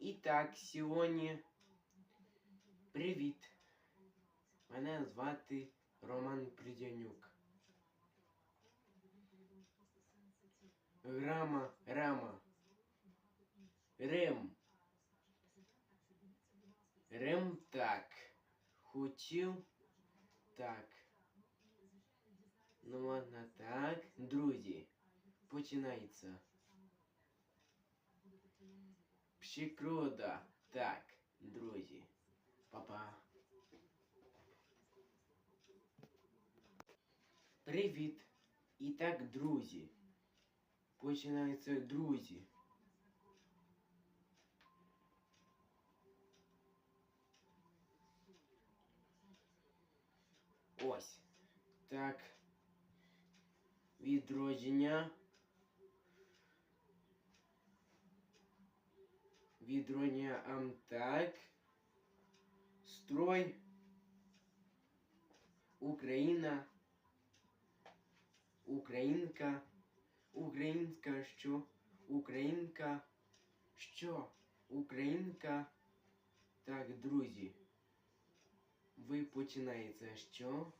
І так, сьогодні. Привіт. Мене звати Роман Придянюк. Рама, рама. Рим. Рим так. Хотів так. Ну ладно, так. Друзі, починається. Пшикрода. Так, друзі. Па-па. Привіт. І так, друзі. Починаються друзі. Ось. Так. Відродження. Відродження ам так. Строй. Україна. Українка. Українська що? Українка. Що? Українка. Так, друзі. Ви починаєте що?